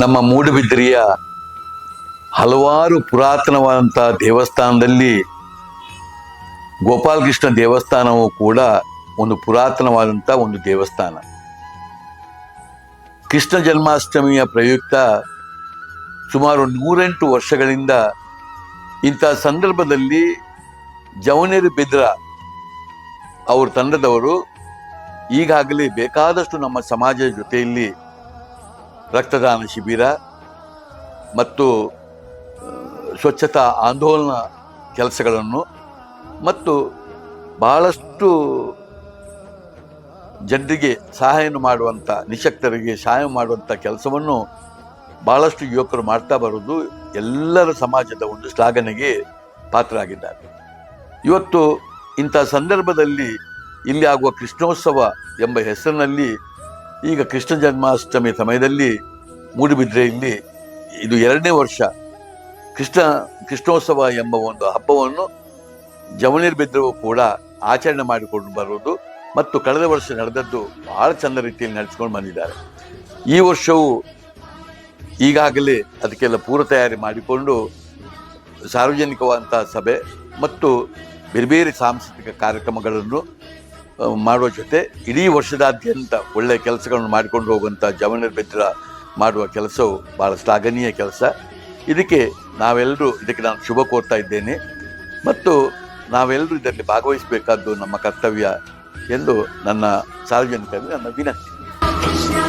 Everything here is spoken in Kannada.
ನಮ್ಮ ಮೂಡುಬಿದ್ರಿಯ ಹಲವಾರು ಪುರಾತನವಾದಂಥ ದೇವಸ್ಥಾನದಲ್ಲಿ ಗೋಪಾಲಕೃಷ್ಣ ದೇವಸ್ಥಾನವು ಕೂಡ ಒಂದು ಪುರಾತನವಾದಂಥ ಒಂದು ದೇವಸ್ಥಾನ. ಕೃಷ್ಣ ಜನ್ಮಾಷ್ಟಮಿಯ ಪ್ರಯುಕ್ತ ಸುಮಾರು ನೂರೆಂಟು ವರ್ಷಗಳಿಂದ ಇಂಥ ಸಂದರ್ಭದಲ್ಲಿ ಜವನೇರಿ ಬಿದ್ರ ಅವ್ರ ತಂಡದವರು ಈಗಾಗಲೇ ಬೇಕಾದಷ್ಟು ನಮ್ಮ ಸಮಾಜದ ಜೊತೆಯಲ್ಲಿ ರಕ್ತದಾನ ಶಿಬಿರ ಮತ್ತು ಸ್ವಚ್ಛತಾ ಆಂದೋಲನ ಕೆಲಸಗಳನ್ನು ಮತ್ತು ಬಹಳಷ್ಟು ಜನರಿಗೆ ಸಹಾಯವನ್ನು ಮಾಡುವಂಥ ನಿಶಕ್ತರಿಗೆ ಸಹಾಯ ಮಾಡುವಂಥ ಕೆಲಸವನ್ನು ಬಹಳಷ್ಟು ಯುವಕರು ಮಾಡ್ತಾ ಬರೋದು ಎಲ್ಲರ ಸಮಾಜದ ಒಂದು ಶ್ಲಾಘನೆಗೆ ಪಾತ್ರರಾಗಿದ್ದಾರೆ. ಇವತ್ತು ಇಂಥ ಸಂದರ್ಭದಲ್ಲಿ ಇಲ್ಲಿ ಆಗುವ ಕೃಷ್ಣೋತ್ಸವ ಎಂಬ ಹೆಸರಿನಲ್ಲಿ ಈಗ ಕೃಷ್ಣ ಜನ್ಮಾಷ್ಟಮಿ ಸಮಯದಲ್ಲಿ ಮೂಡುಬಿದ್ರೆಯಲ್ಲಿ ಇದು ಎರಡನೇ ವರ್ಷ ಕೃಷ್ಣ ಕೃಷ್ಣೋತ್ಸವ ಎಂಬ ಒಂದು ಹಬ್ಬವನ್ನು ಜವನೀರ್ ಬಿದ್ದರೂ ಕೂಡ ಆಚರಣೆ ಮಾಡಿಕೊಂಡು ಬರುವುದು ಮತ್ತು ಕಳೆದ ವರ್ಷ ನಡೆದದ್ದು ಬಹಳ ಚಂದ ರೀತಿಯಲ್ಲಿ ನಡೆಸಿಕೊಂಡು ಬಂದಿದ್ದಾರೆ. ಈ ವರ್ಷವೂ ಈಗಾಗಲೇ ಅದಕ್ಕೆಲ್ಲ ಪೂರ್ವ ತಯಾರಿ ಮಾಡಿಕೊಂಡು ಸಾರ್ವಜನಿಕವಾದಂಥ ಸಭೆ ಮತ್ತು ಬೇರೆ ಬೇರೆ ಸಾಂಸ್ಕೃತಿಕ ಕಾರ್ಯಕ್ರಮಗಳನ್ನು ಮಾಡುವ ಜೊತೆ ಇಡೀ ವರ್ಷದಾದ್ಯಂತ ಒಳ್ಳೆಯ ಕೆಲಸಗಳನ್ನು ಮಾಡಿಕೊಂಡು ಹೋಗುವಂಥ ಜವನರ್ ಮಾಡುವ ಕೆಲಸವು ಬಹಳ ಶ್ಲಾಘನೀಯ ಕೆಲಸ. ಇದಕ್ಕೆ ನಾವೆಲ್ಲರೂ ಇದಕ್ಕೆ ನಾನು ಶುಭ ಕೋರ್ತಾ ಇದ್ದೇನೆ. ಮತ್ತು ನಾವೆಲ್ಲರೂ ಇದರಲ್ಲಿ ಭಾಗವಹಿಸಬೇಕಾದ್ದು ನಮ್ಮ ಕರ್ತವ್ಯ ಎಂದು ನನ್ನ ಸಾರ್ವಜನಿಕರಲ್ಲಿ ನನ್ನ ವಿನಂತಿ.